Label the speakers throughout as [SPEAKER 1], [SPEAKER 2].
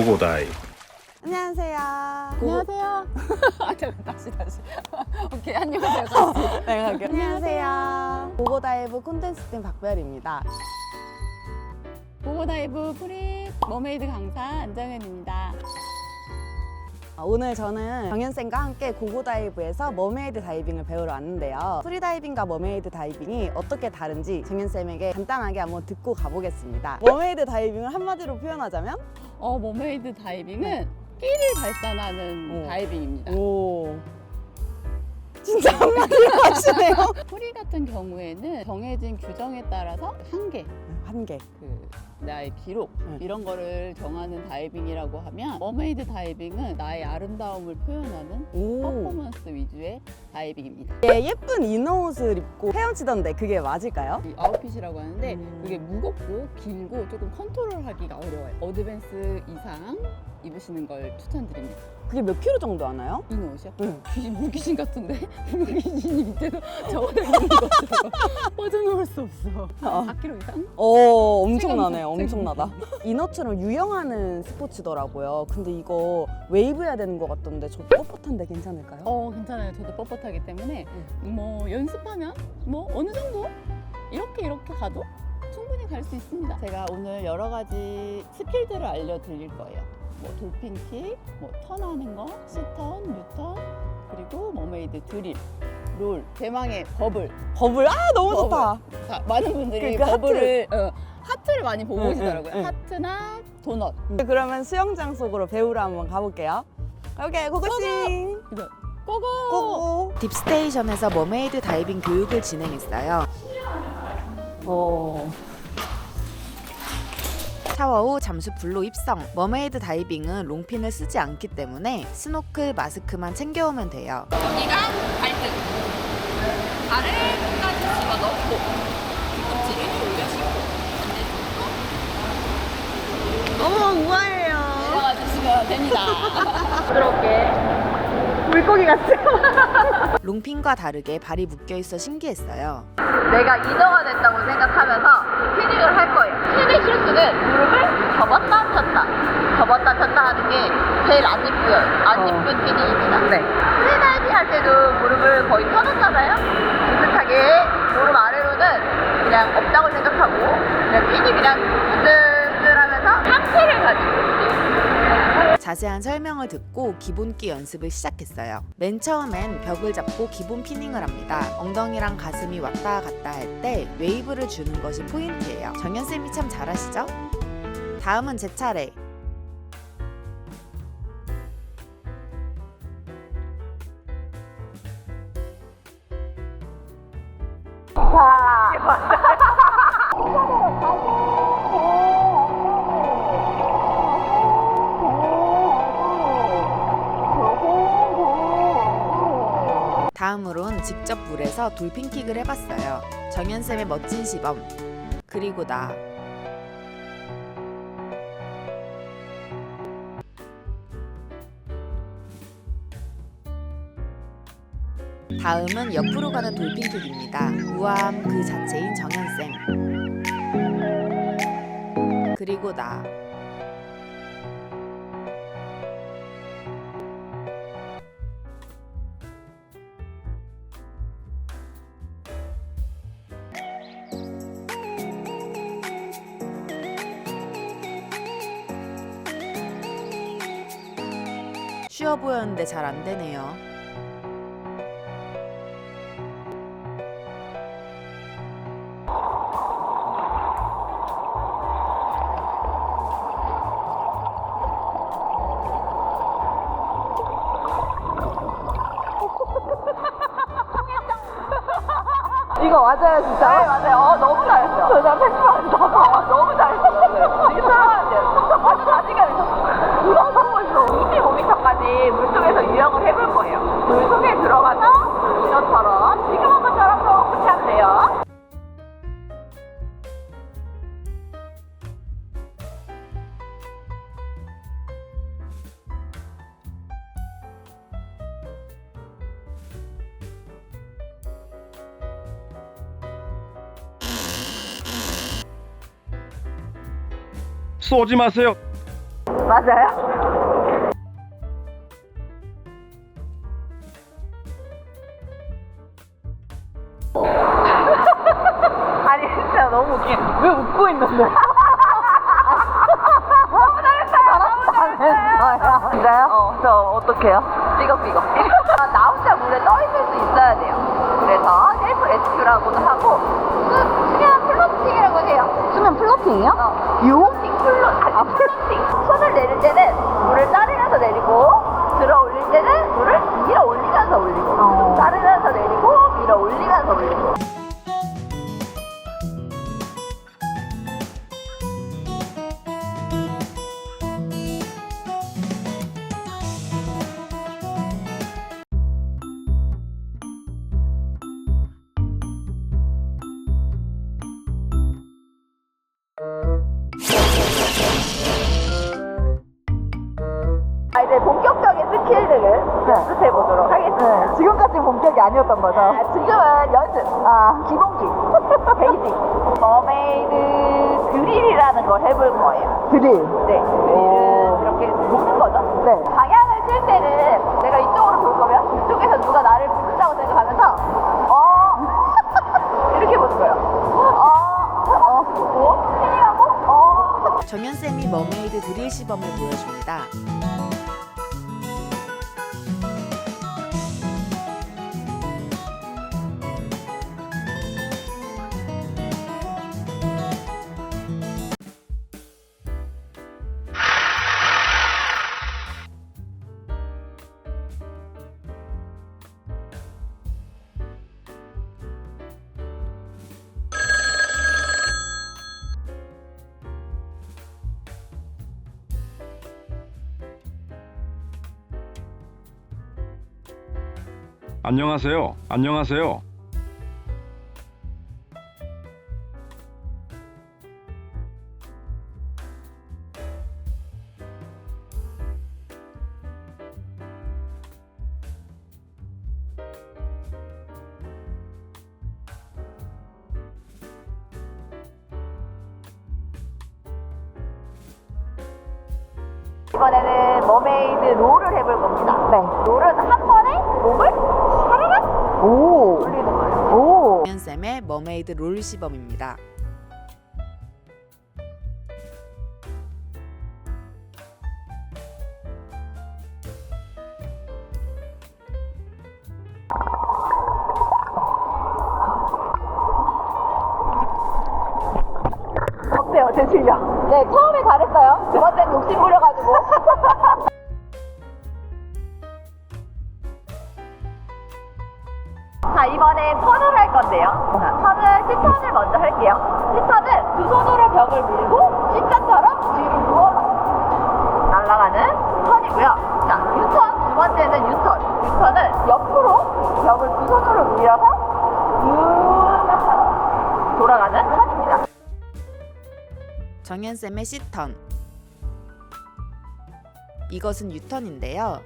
[SPEAKER 1] 고고다이
[SPEAKER 2] 안녕하세요.
[SPEAKER 3] 안녕하세요. 아, 잠깐 다시 다시. 오케이 안녕하세요. 다시.
[SPEAKER 2] 네, 갈게요. 안녕하세요. 고고다이브 콘텐츠팀 박별입니다.
[SPEAKER 3] 보고다이브 프리 머메이드 강사 안정현입니다.
[SPEAKER 2] 어, 오늘 저는 정현쌤과 함께 고고다이브에서 머메이드 다이빙을 배우러 왔는데요. 프리다이빙과 머메이드 다이빙이 어떻게 다른지 정현쌤에게 간단하게 한번 듣고 가보겠습니다. 머메이드 다이빙을 한마디로 표현하자면?
[SPEAKER 3] 어 머메이드 다이빙은 끼를 발산하는
[SPEAKER 2] 오.
[SPEAKER 3] 다이빙입니다.
[SPEAKER 2] 오. 진짜 한마디로 하시네요.
[SPEAKER 3] 프리 같은 경우에는 정해진 규정에 따라서 한계
[SPEAKER 2] 한 개.
[SPEAKER 3] 그 나의 기록
[SPEAKER 2] 응.
[SPEAKER 3] 이런 거를 정하는 다이빙이라고 하면 머메이드 다이빙은 나의 아름다움을 표현하는
[SPEAKER 2] 오.
[SPEAKER 3] 퍼포먼스 위주의 다이빙입니다.
[SPEAKER 2] 예, 예쁜 이너옷을 입고 헤엄치던데 그게 맞을까요?
[SPEAKER 3] 이 아웃핏이라고 하는데
[SPEAKER 2] 음.
[SPEAKER 3] 그게 무겁고 길고 조금 컨트롤하기가 어려워요. 어드밴스 이상 입으시는 걸 추천드립니다.
[SPEAKER 2] 그게 몇 킬로 정도 하나요?
[SPEAKER 3] 이 옷이요?
[SPEAKER 2] 응.
[SPEAKER 3] 귀신 물귀신 같은데 물귀신이 밑에서 적어져 있는 것 같아요. 빠져나올 수 없어.
[SPEAKER 2] 어.
[SPEAKER 3] 4kg 이상?
[SPEAKER 2] 어, 엄청나네, 엄청나다. 이너처럼 유영하는 스포츠더라고요. 근데 이거 웨이브 해야 되는 것 같던데 저 뻣뻣한데 괜찮을까요?
[SPEAKER 3] 어 괜찮아요. 저도 뻣뻣하기 때문에 뭐 연습하면 뭐 어느 정도 이렇게 이렇게 가도 충분히 갈 수 있습니다. 제가 오늘 여러 가지 스킬들을 알려드릴 거예요. 뭐 돌핀킥, 뭐 턴하는 거, C턴, U턴, 그리고 머메이드 드릴, 롤, 대망의 버블.
[SPEAKER 2] 버블, 아, 너무
[SPEAKER 3] 버블.
[SPEAKER 2] 좋다.
[SPEAKER 3] 자, 많은 분들이
[SPEAKER 2] 그 하트.
[SPEAKER 3] 버블을 어, 하트를 많이 보고
[SPEAKER 2] 응,
[SPEAKER 3] 오시더라고요.
[SPEAKER 2] 응, 응.
[SPEAKER 3] 하트나 도넛.
[SPEAKER 2] 그러면 수영장 속으로 배우러 한번 가볼게요. 오케이, 고고싱!
[SPEAKER 3] 고고!
[SPEAKER 2] 고고!
[SPEAKER 4] 딥스테이션에서 머메이드 다이빙 교육을 진행했어요.
[SPEAKER 2] 어.
[SPEAKER 4] 샤워 후 잠수 불로 입성. 머메이드 다이빙은 롱핀을 쓰지 않기 때문에 스노클 마스크만 챙겨오면 돼요.
[SPEAKER 3] 여기가 발등. 끝까지 집어넣고 뒤꿈치를 올려주고 반대쪽도
[SPEAKER 2] 어머, 우아해요.
[SPEAKER 3] 내려가 주시면 됩니다.
[SPEAKER 2] 물고기 같아요.
[SPEAKER 4] 롱핀과 다르게 발이 묶여 있어 신기했어요.
[SPEAKER 5] 내가 이너가 됐다고 생각하면서 피닝을 할 거예요. 피닝 실수는 무릎을 접었다 폈다, 접었다 폈다 하는 게 제일 안 이쁘요. 안
[SPEAKER 2] 어.
[SPEAKER 5] 이쁜 피닝입니다.
[SPEAKER 2] 네.
[SPEAKER 5] 프리다이빙 할 때도 무릎을 거의 펴놓잖아요. 비슷하게 무릎 아래로는 그냥 없다고 생각하고 그냥 피닝 그냥 으들으들하면서 상체를 가지고
[SPEAKER 4] 자세한 설명을 듣고 기본기 연습을 시작했어요. 맨 처음엔 벽을 잡고 기본 피닝을 합니다. 엉덩이랑 가슴이 왔다 갔다 할 때 웨이브를 주는 것이 포인트예요. 정연쌤이 참 잘하시죠? 다음은 제 차례. 직접 물에서 돌핀킥을 해봤어요. 정연쌤의 멋진 시범. 그리고 나. 다음은 옆으로 가는 돌핀킥입니다. 우아함 그 자체인 정연쌤. 그리고 나. 쉬워 보였는데 잘 안 되네요.
[SPEAKER 5] 이거 맞아요, 진짜? 네, 맞아요. 어, 너무 잘했어요. 저 편집한다. 너무 잘했어요. 되게 사랑하는데요. 아주 자신감 있었어요. 25m까지 물속에서 유영을 해볼 거예요. 물 속에 들어가서 이것처럼 지금 한 것처럼 쏙 하면 돼요.
[SPEAKER 1] 쏘지 마세요
[SPEAKER 5] 맞아요? 너무 웃겨. 왜 웃고 있는데? 너무 잘했어요. 너무 잘했어요. 진짜요? 어, 저 어떡해요? 삐걱삐걱. 나 혼자 물에 떠 있을 수 있어야 돼요. 그래서 셀프 레스큐라고도 하고 수- 수면 플로팅이라고 해요. 수면 플로팅이요? 어. 플로팅, 플로, 아, 플로팅. 지금까지 본격이 아니었던 거죠? 지금은 연습. 아, 기본기. 베이직. 머메이드 드릴이라는 걸 해볼 거예요. 드릴? 네. 드릴은 이렇게 보는 거죠. 네. 방향을 틀 때는 내가 이쪽으로 볼 거면 이쪽에서 누가 나를 붙는다고 생각하면서 어. 이렇게 보는 거예요. 어. 어. 어. 패닝하고 어.
[SPEAKER 4] 정연쌤이 머메이드 드릴 시범을 보여줍니다.
[SPEAKER 1] 안녕하세요. 안녕하세요.
[SPEAKER 5] 이번에는 머메이드 롤을 해볼 겁니다. 네. 롤은 한 번에 목을 샤라락 오. 오.
[SPEAKER 4] 정연쌤의 머메이드 롤 시범입니다.
[SPEAKER 5] 어때요, 제 실력? 네, 처음에 잘했어요. 두 번째는 욕심 부려가지고. 자, 턴을, 시턴을 먼저 할게요. 시턴은 두 손으로 벽을 밀고 십자처럼 뒤로 날아가는 턴이고요. 자, 유턴, 두 번째는 유턴. 유턴은 옆으로 벽을 두 손으로 밀어서 돌아가는 턴입니다.
[SPEAKER 4] 정연쌤의 C턴. 이것은 U턴인데요.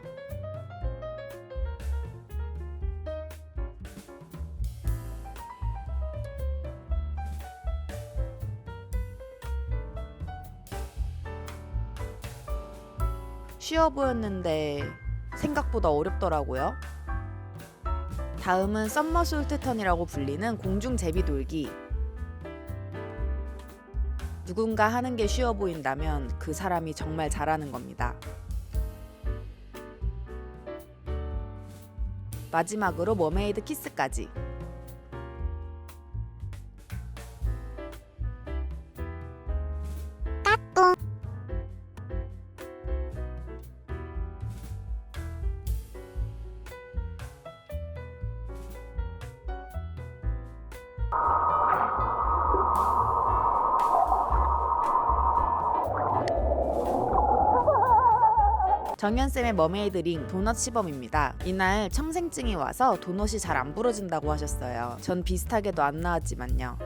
[SPEAKER 4] 쉬워 보였는데 생각보다 어렵더라고요. 다음은 썸머솔트 턴이라고 불리는 공중 제비 돌기. 누군가 하는 게 쉬워 보인다면 그 사람이 정말 잘하는 겁니다. 마지막으로 머메이드 키스까지. 정연쌤의 머메이드 링 도넛 시범입니다. 이날 청생증이 와서 도넛이 잘 안 부러진다고 하셨어요. 전 비슷하게도 안 나왔지만요.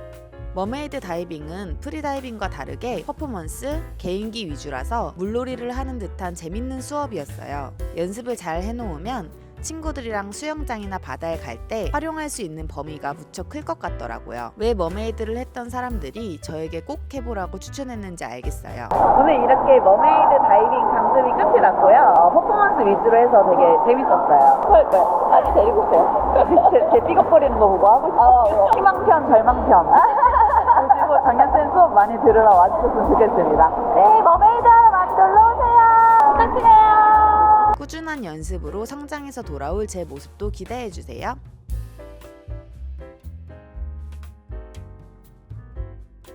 [SPEAKER 4] 머메이드 다이빙은 프리다이빙과 다르게 퍼포먼스, 개인기 위주라서 물놀이를 하는 듯한 재밌는 수업이었어요. 연습을 잘 해놓으면 친구들이랑 수영장이나 바다에 갈 때 활용할 수 있는 범위가 무척 클 것 같더라고요. 왜 머메이드를 했던 사람들이 저에게 꼭 해보라고 추천했는지 알겠어요.
[SPEAKER 5] 오늘 이렇게 머메이드 다이빙 끝이 났고요. 어, 퍼포먼스 위주로 해서 되게 재밌었어요.
[SPEAKER 6] 그러니까 아니 데리고 오세요.
[SPEAKER 5] 제, 제 삐걱거리는 거 보고 하고 싶어요. 희망편, 절망편. 그리고 정연쌤 수업 많이 들으러 와주셨으면 좋겠습니다.
[SPEAKER 6] 네, 머메이드 하러 많이 놀러 오세요. 부탁드려요.
[SPEAKER 4] 꾸준한 연습으로 성장해서 돌아올 제 모습도 기대해주세요.